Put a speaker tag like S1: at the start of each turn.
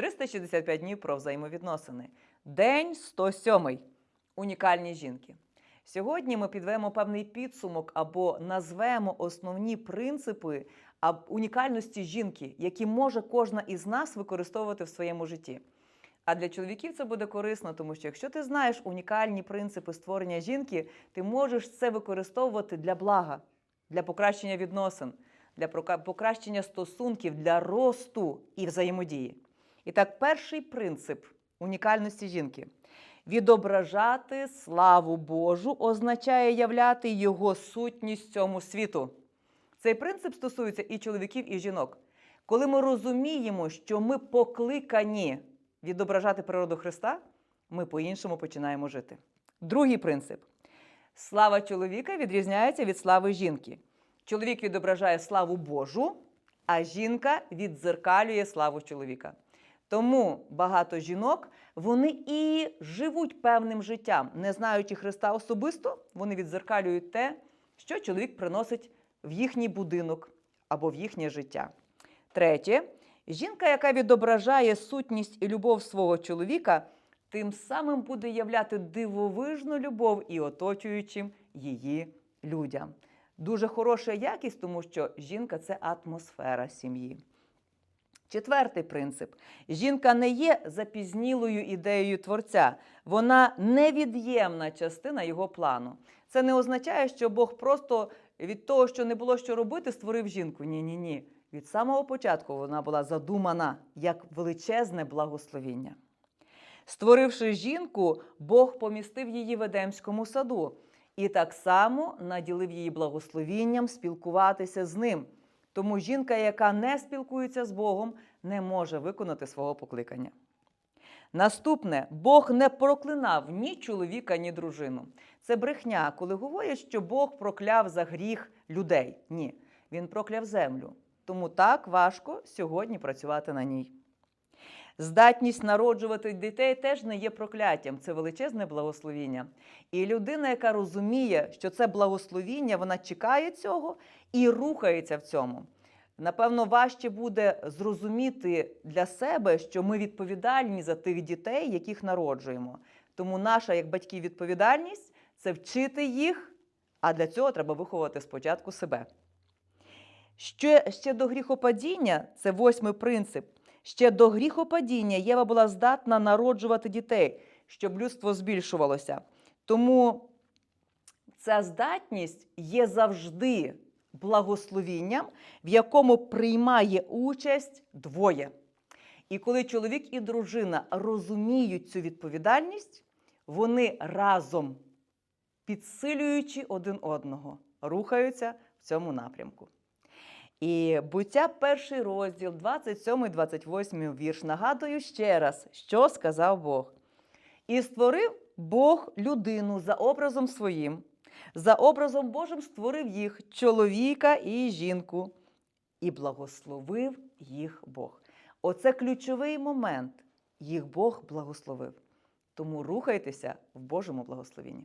S1: 365 днів про взаємовідносини. День 107. Унікальні жінки. Сьогодні ми підвемо певний підсумок або назвемо основні принципи унікальності жінки, які може кожна із нас використовувати в своєму житті. А для чоловіків це буде корисно, тому що якщо ти знаєш унікальні принципи створення жінки, ти можеш це використовувати для блага, для покращення відносин, для покращення стосунків, для росту і взаємодії. І так, перший принцип унікальності жінки відображати славу Божу означає являти його сутність цьому світу. Цей принцип стосується і чоловіків, і жінок. Коли ми розуміємо, що ми покликані відображати природу Христа, ми по-іншому починаємо жити. Другий принцип: слава чоловіка відрізняється від слави жінки. Чоловік відображає славу Божу, а жінка віддзеркалює славу чоловіка. Тому багато жінок вони і живуть певним життям, не знаючи Христа особисто, вони віддзеркалюють те, що чоловік приносить в їхній будинок або в їхнє життя. Третє, жінка, яка відображає сутність і любов свого чоловіка, тим самим буде являти дивовижну любов і оточуючим її людям. Дуже хороша якість, тому що жінка це атмосфера сім'ї. Четвертий принцип: жінка не є запізнілою ідеєю творця, вона невід'ємна частина його плану. Це не означає, що Бог просто від того, що не було що робити, створив жінку. Ні, ні, ні. Від самого початку вона була задумана як величезне благословіння. Створивши жінку, Бог помістив її в Едемському саду і так само наділив її благословінням спілкуватися з ним. Тому жінка, яка не спілкується з Богом, не може виконати свого покликання. Наступне, Бог не проклинав ні чоловіка, ні дружину. Це брехня, коли говорять, що Бог прокляв за гріх людей. Ні, він прокляв землю. Тому так важко сьогодні працювати на ній. Здатність народжувати дітей теж не є прокляттям, це величезне благословіння. І людина, яка розуміє, що це благословіння, вона чекає цього і рухається в цьому. Напевно, важче буде зрозуміти для себе, що ми відповідальні за тих дітей, яких народжуємо. Тому наша, як батьків, відповідальність це вчити їх, а для цього треба виховувати спочатку себе. Ще, ще до гріхопадіння це восьмий принцип. Ще до гріхопадіння Єва була здатна народжувати дітей, щоб людство збільшувалося. Тому ця здатність є завжди благословінням, в якому приймає участь двоє. І коли чоловік і дружина розуміють цю відповідальність, вони разом, підсилюючи один одного, рухаються в цьому напрямку. І буття перший розділ, 27-28 вірш. Нагадую ще раз, що сказав Бог. І створив Бог людину за образом своїм, за образом Божим створив їх чоловіка і жінку, і благословив їх Бог. Оце ключовий момент. Їх Бог благословив. Тому рухайтеся в Божому благословенні.